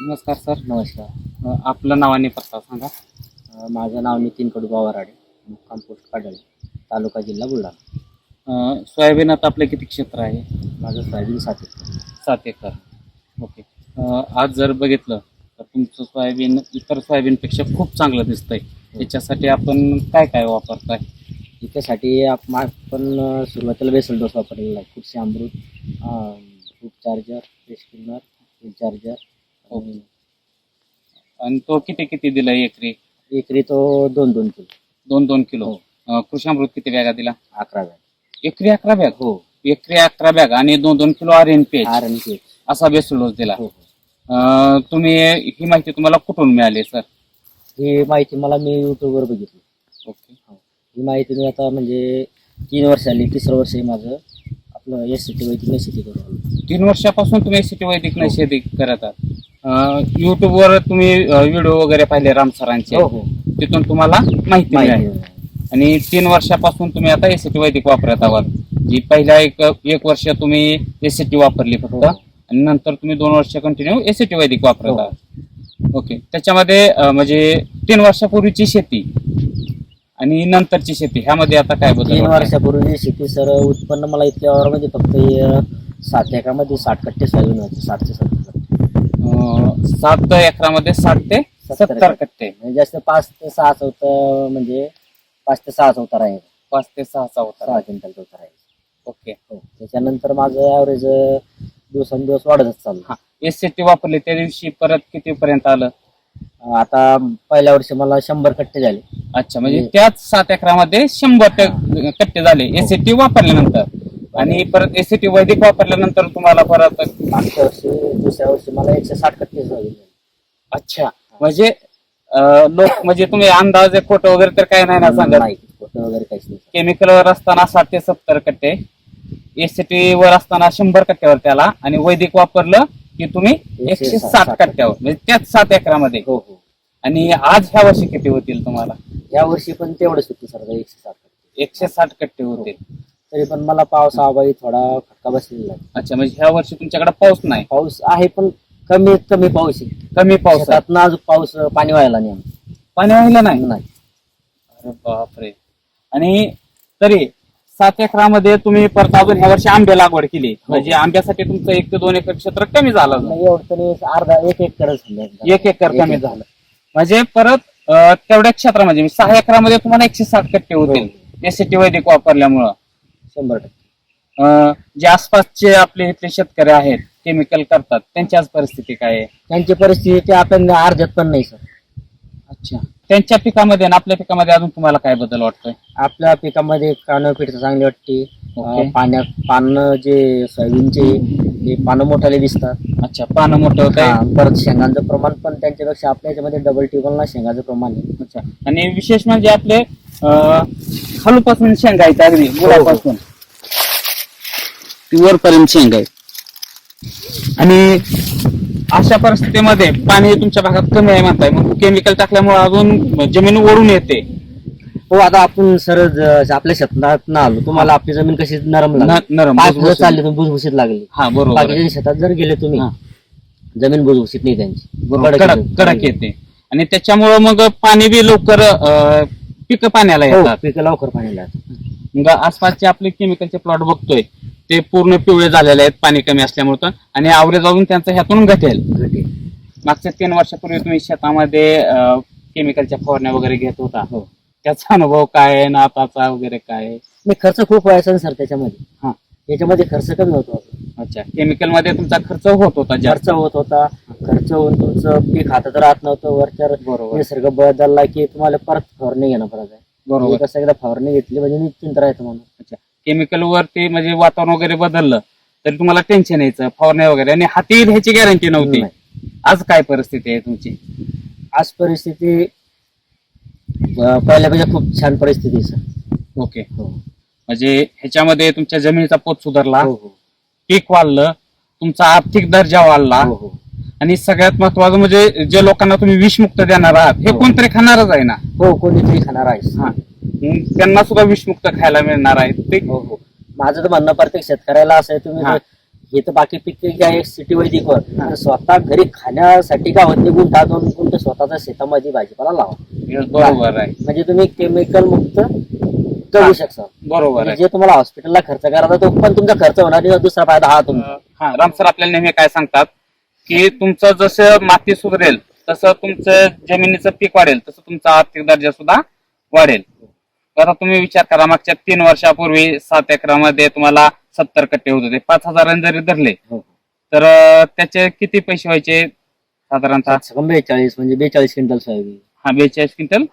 नमस्कार सर. नमस्कार. आपलं नाव आणि पत्ता सांगा. माझं नाव नितीन कडू वराडे मुक्काम पोस्ट काडळे तालुका जिल्हा बुलढाणा. अ, सोयाबीनात आपलं किती क्षेत्र आहे? माझं सोयाबीन सात एकर. सात एकर. ओके. आज जर बघितलं तर तुमचं सोयाबीन इतर सोयाबीनपेक्षा खूप चांगलं दिसतंय. त्याच्यासाठी आपण काय काय वापरताय? याच्यासाठी आप- मा- आपण सुरुवातीला बेसल डोस वापरलेला आहे. कुठचे अमृत फ्रूट चार्जर रेस्किनर फूड चार्जर ओके. आणि तो किती किती दिला एकरी? एकरी तो दोन दोन किलो. दोन दोन किलो. हो. अ, कृषामृत किती बॅगा दिला? अकरा बॅग. एकरी अकरा बॅग? हो. एकरी अकरा बॅग आणि दोन दोन kilo R N P R आणि पी असा बेसल डोस दिला. हो हो. अ, तुम्ही ही माहिती तुम्हाला कुठून मिळाली सर? ही माहिती मला मी युट्यूबवर बघितली. ओके. ही. माहिती मी आता म्हणजे तीन वर्ष आली तिसरं वर्ष माझं आपलं एस सी टी वैद्यकीय शेती करून आलो. तीन वर्षापासून तुम्ही सिटी वैदिक शेती करत आहात. युट्यूबवर तुम्ही व्हिडिओ वगैरे पाहिले राम सरांचे. हो हो. तिथून तुम्हाला माहिती मिळाली. आणि तीन वर्षापासून तुम्ही आता एसीटी वैदिक वापरत आहात. जी पहिल्या एक एक वर्ष तुम्ही एसीटी वापरली फक्त. हो. आणि नंतर तुम्ही दोन वर्ष कंटिन्यू एसीटी वैदिक वापरत हो. आहात. ओके. त्याच्यामध्ये अं, म्हणजे तीन वर्षापूर्वीची शेती आणि नंतरची शेती ह्यामध्ये आता काय बदल तीन वाटला? वर्षापूर्वी शेती सर उत्पन्न मला इतक्या वावरामध्ये फक्त हे, सात एकरामध्ये साठ कट्टे सोयाबीन व्हायचे साठ ते सत्तर. सात एकरामध्ये साठ ते सत्तर कट्टे म्हणजे जास्त पाच ते सहा चौथा म्हणजे पाच ते सहा चौथा राहील पाच ते सहाचा होता सहा क्विंटल चौथा राहील ओके. हो. त्याच्यानंतर माझं ॲव्हरेज दिवसेंदिवस वाढतच चाललं. हा. एस सी टी वापरली त्या दिवशी परत किती पर्यंत आलं आता पहिल्या वर्षी मला शंभर कट्टे झाले. अच्छा म्हणजे त्याच सात एकरामध्ये शंभर ट- कट्टे झाले. एसीटी वापरल्यानंतर? आणि परत एसीटी वैदिक वापरल्यानंतर तुम्हाला परत मागच्या वर्षी दुसऱ्या वर्षी मला एकशे साठ झाले. अच्छा. म्हणजे अं, लोक म्हणजे तुम्ही अंदाजे खोटं वगैरे तर काय नाही ना सांगत? नाही खोटं वगैरे काहीच नाही केमिकलवर असताना साठ ते सत्तर कट्टे एसीटी वर असताना शंभर कट्ट्यावर त्याला. आणि वैदिक वापरलं की तुम्ही एकशे एकशे साठ- कट्ट्यावर म्हणजे त्याच सात एकरामध्ये. हो हो. आणि आज ह्या वर्षी किती होतील तुम्हाला? या वर्षी पण तेवढंच होते सर एकशे साठ एकशे साठ कट्टे होतील. तरी पण मला पाऊस अभावी थोडा फटका बसलेला आहे. अच्छा म्हणजे ह्या वर्षी तुमच्याकडे पाऊस नाही? पाऊस आहे पण कमी कमी पाऊस आहे. कमी पाऊस आहे. शेतात ना अजून पाऊस पाणी व्हायला नाही आमचं. पाणी वाहिलं नाही? नाही. अरे बापरे. आणि तरी सात एकरामध्ये तुम्ही परत अजून ह्या वर्षी आंबे लागवड केली. म्हणजे आंब्यासाठी तुमचं एक ते दोन एकर क्षेत्र कमी झालं नाही एवढं तरी अर्धा एक एक करत समजा. एक एकर कमी झालं. म्हणजे परत अं, तेवढ्या क्षेत्रामध्ये म्हणजे सहा एकरामध्ये तुम्हाला एकशे साठ कट्टे होतील. एसीटी वैदिक वापरल्यामुळं. शंभर टक्के. अं, जे आसपासचे आपले इथले शेतकरी आहेत केमिकल करतात त्यांची आज परिस्थिती काय आहे? त्यांची परिस्थिती आपण अर्ध्यात पण नाही सर. अच्छा. त्यांच्या पिकामध्ये आणि आपल्या पिकामध्ये अजून तुम्हाला काय बदल वाटतोय? आपल्या पिकामध्ये कानं पीठ चांगली वाटते. ओके. अं, पाण्यात पानं जे सोयाबीनचे हे पानं मोठाले दिसतात. अच्छा पानं मोठं होत हा, परत शेंगांचं प्रमाण पण त्यांच्यापेक्षा आपल्या याच्यामध्ये डबल टिबल ना शेंगाचं प्रमाण आहे. अच्छा. आणि विशेष म्हणजे आपले खालूपासून शेंगा आहेत अगदी मुळापासून ती वरपर्यंत शेंगा आहे आणि अशा परिस्थितीमध्ये पाणी तुमच्या भागात कमी आहे म्हणताय मग केमिकल टाकल्यामुळे अजून जमीन ओढून येते हो आता आपण सर ज- आपल्या शेतात ना आलो तुम्हाला आपली जमीन कशी नरम न- लागली नरम, पाच भुसभुशीत. दिवस चालली तुम्ही भुसभुशीत लागली हा बरोबर आहे. बाकीच्या शेतात जर गेले तुम्ही हा. जमीन भुसभुशीत नाही त्यांची बरोबर. कडक येते. कडक येते आणि त्याच्यामुळं मग पाणी बी लवकर पिक पाण्याला हो येतात. पिकं लवकर पाणी लागतं. मग आसपासचे आपले केमिकलचे प्लॉट बघतोय ते पूर्ण पिवळे झालेले आहेत पाणी कमी असल्यामुळे तर. आणि आवरेज अजून त्यांचं ह्यातून घटेल. घटे. मागच्या तीन वर्षापूर्वी तुम्ही शेतामध्ये केमिकलच्या फवारण्या वगैरे घेत होता. हो. त्याचा अनुभव काय आहे ना आताचा वगैरे काय आहे? नाही खर्च खूप व्हायचा ना सर त्याच्यामध्ये. हा. याच्यामध्ये खर्च कमी होतो. अच्छा. केमिकलमध्ये तुमचा खर्च होत होता खर्च होत होता. खर्च होऊन तुमचं पीक हातात राहत नव्हतं वरच्या बरोबर. निसर्ग बदलला की तुम्हाला परत फवारणी घेणं पडत आहे. बरोबर. कसं एकदा फवारणी घेतली म्हणजे निश्चिंत राहायचं म्हणून. केमिकल वरती म्हणजे वातावरण वगैरे बदललं तरी तुम्हाला टेन्शन यायचं फवारण्या वगैरे. आणि हाती ह्याची गॅरंटी नव्हती. नाही. आज काय परिस्थिती आहे तुमची? आज परिस्थिती अं, पहिल्यापेक्षा खूप छान परिस्थिती आहे सर. ओके हो. म्हणजे ह्याच्यामध्ये तुमच्या जमिनीचा पोत सुधारला हो हो. पीक वाढलं तुमचा आर्थिक दर्जा वाढला हो हो. आणि सगळ्यात महत्वाचं म्हणजे जे लोकांना तुम्ही विषमुक्त देणार आहात हे हो. कोणतरी खाणारच आहे ना? हो कोणीतरी खाणार आहे. हा. मग त्यांना सुद्धा विषमुक्त खायला मिळणार आहे. ते हो हो. माझं तर म्हणणं प्रत्येक शेतकऱ्याला असं आहे तुम्ही हा. हे तर बाकी पिके जे आहे सिटी वैदिकवर तर स्वतः घरी खाण्यासाठी गावात निघून दहा दोन गुंठ स्वतःच्या शेतामध्ये भाजीपाला लावा. बरोबर आहे. म्हणजे तुम्ही केमिकल मुक्त हा. जगू शकता. बरोबर म्हणजे आहे. जे तुम्हाला हॉस्पिटलला खर्च करायचा तो पण तुमचा खर्च होणार आणि दुसरा फायदा हा तुमचा. अं, हा. राम सर आपल्याला नेहमी काय सांगतात? की तुमचं जसं माती सुधारेल तसं तुमचं जमिनीचं पीक वाढेल तसं तुमचा आर्थिक दर्जा सुद्धा वाढेल. आता तुम्ही विचार करा मागच्या तीन वर्षापूर्वी सात एकरामध्ये तुम्हाला सत्तर कट्टे होत होते पाच हजारांनी जरी धरले हो. तर त्याचे किती पैसे व्हायचे साधारणतः? बेचाळीस म्हणजे बेचाळीस क्विंटल सोयाबीन हा बेचाळीस क्विंटल?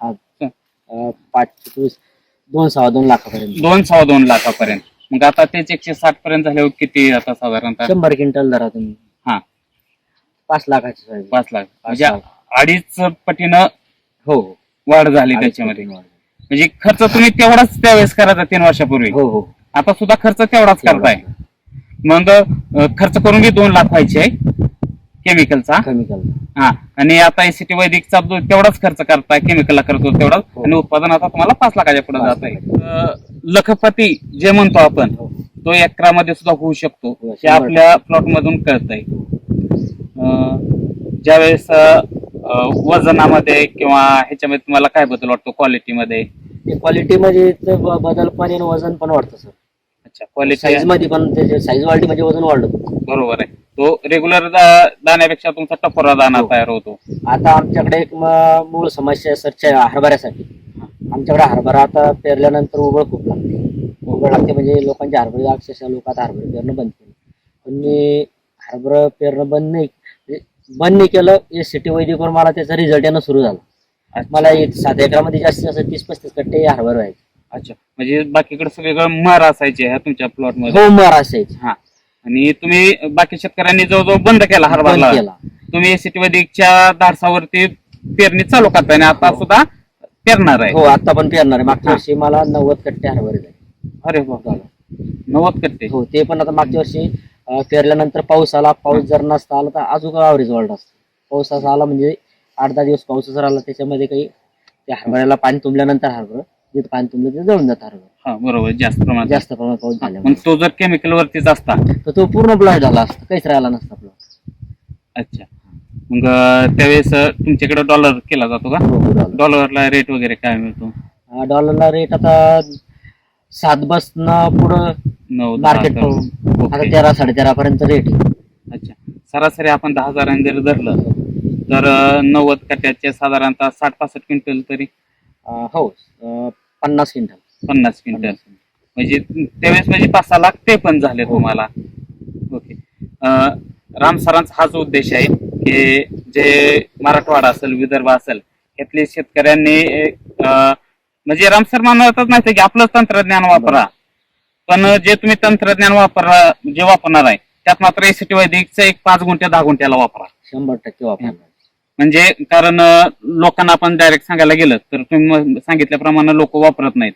पाच दोन सहा दोन लाखापर्यंत. दोन सव्वा दोन लाखापर्यंत. मग आता तेच एकशे साठ पर्यंत झाल्यावर किती आता साधारणतः? शंभर क्विंटल धरा तुम्ही. पाच लाखाची सोयाबीन पाच लाख. म्हणजे लाख. अडीच पटीनं हो. वाढ झाली त्याच्यामध्ये. म्हणजे खर्च तुम्ही तेवढाच त्यावेळेस करायचा तीन वर्षापूर्वी. हो हो. आता सुद्धा खर्च तेवढाच करताय. मग अं, खर्च करून बी दोन लाख व्हायचे आहे. केमिकलचा केमिकल हा. आणि आता एसीटी वैदिकचा जो तेवढाच खर्च करताय. केमिकलला करतो तेवढाच. हो. आणि उत्पादन आता तुम्हाला पाच लाखाच्या पुढे जात आहे. लखपती जे म्हणतो आपण हो. तो एकरामध्ये सुद्धा होऊ शकतो. हो, हे शंभर आपल्या प्लॉट मधून कळतंय. अं, ज्यावेळेस वजनामध्ये किंवा ह्याच्यामध्ये तुम्हाला काय बदल वाटतो क्वालिटीमध्ये क्वालिटी ते ब- बदल पण आणि वजन पण वाढतं सर अच्छा क्वालिटी साईजमध्ये पण त्याचे साईज वाढली म्हणजे वजन वाढलं बरोबर आहे. तो रेग्युलर दाण्यापेक्षा तुमचा टपोरा दाना हो. तयार होतो. आता आमच्याकडे एक म- मूळ समस्या सरच्या हरभऱ्यासाठी. आमच्याकडे हरभरा आता पेरल्यानंतर उबळ खूप लागते. उबळ लागते म्हणजे लोकांचे हरभरे अक्षरशः लोक आता हरभरे पेरणं बंद केलं. पण मी हरभरा पेरणं बंद नाही बंद नाही केलं. हे सिटी वैदिकवर मला त्याचा रिझल्ट येणं सुरू झाला. मला एक सात एकरामध्ये जास्तीत जास्त तीस पस्तीस कट्टे हरभरा व्हायचे. अच्छा. म्हणजे बाकीकडे सगळीकडे मर असायचे ह्या तुमच्या प्लॉटमध्ये? हो मर असायचे. हा. आणि तुम्ही बाकी शेतकऱ्यांनी जवळजवळ बंद केला बंद हरभरला केला. तुम्ही एसीटी वैदिकच्या धाडसावरती पेरणी चालू करताय आणि आता हो. सुद्धा पेरणार आहे. हो आता पण पेरणार आहे. मागच्या हा. वर्षी मला नव्वद कट्टे हरभरे झाले. अरे बाबा नव्वद करते हो ते पण आता मागच्या वर्षी पेरल्यानंतर पाऊस आला पाऊस जर नसता आला तर अजून आवरेज वाढला असतं. पाऊस असा आला म्हणजे आठ दहा दिवस पाऊस जर आला त्याच्यामध्ये काही त्या हरभऱ्याला पाणी तुंबल्यानंतर हरभर जिथं पाणी तुंबलं तिथे जळून जातं हरभर. हा बरोबर जास्त प्रमाणात. जास्त प्रमाणात पाऊस मग झाल्यामुळे तो जर केमिकल वरतीच असता? तर तो पूर्ण ब्लॉक झाला असता काहीच राहिला नसता ब्लॉक अच्छा. मग अं, त्यावेळेस अं, तुमच्याकडे डॉलर केला जातो का? हो, डॉलरला रेट वगैरे काय मिळतो? डॉलरला रेट आता सात बसनं पुढं नऊ दहा मार्केट. आता ओके. तेरा साडेतेरा पर्यंत रेट आहे अच्छा. सरासरी आपण दहा हजारांनी जर धरलं तर अं, नव्वद कट्ट्याचे साधारणतः साठ पासष्ट क्विंटल तरी? अं, हो अं, पन्नास क्विंटल. पन्नास क्विंटल. म्हणजे त्यावेळेस म्हणजे पाच सहा लाख ते पण झाले हो. तुम्हाला. ओके. अं, राम सरांचा हाच उद्देश आहे की जे मराठवाडा असेल विदर्भ असेल यातले शेतकऱ्यांनी अं, म्हणजे राम सर म्हणतच नाही की आपलं तंत्रज्ञान वापरा. पण जे तुम्ही तंत्रज्ञान वापरा जे वापरणार आहे त्यात मात्र एसीटी वैदिकचं एक पाच गुंठ्या दहा गुंठ्याला वापरा. शंभर टक्के वापरणार म्हणजे कारण लोकांना आपण डायरेक्ट सांगायला गेलं तर तुम्ही सांगितल्याप्रमाणे लोक वापरत नाहीत.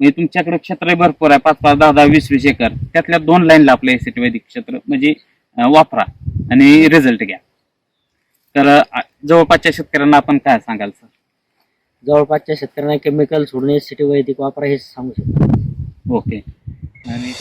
म्हणजे तुमच्याकडे क्षेत्र भरपूर आहे पाच पाच दहा दहा वीस वीस एकर. त्यातल्या दोन लाईनला आपलं एसीटी वैदिक क्षेत्र म्हणजे वापरा आणि रिझल्ट घ्या. तर जवळपासच्या शेतकऱ्यांना आपण काय सांगाल सर? जवळपासच्या शेतकऱ्यांना केमिकल सोडणे सिटी वैदिक वापरा हे सांगू शकतो. ओके आणि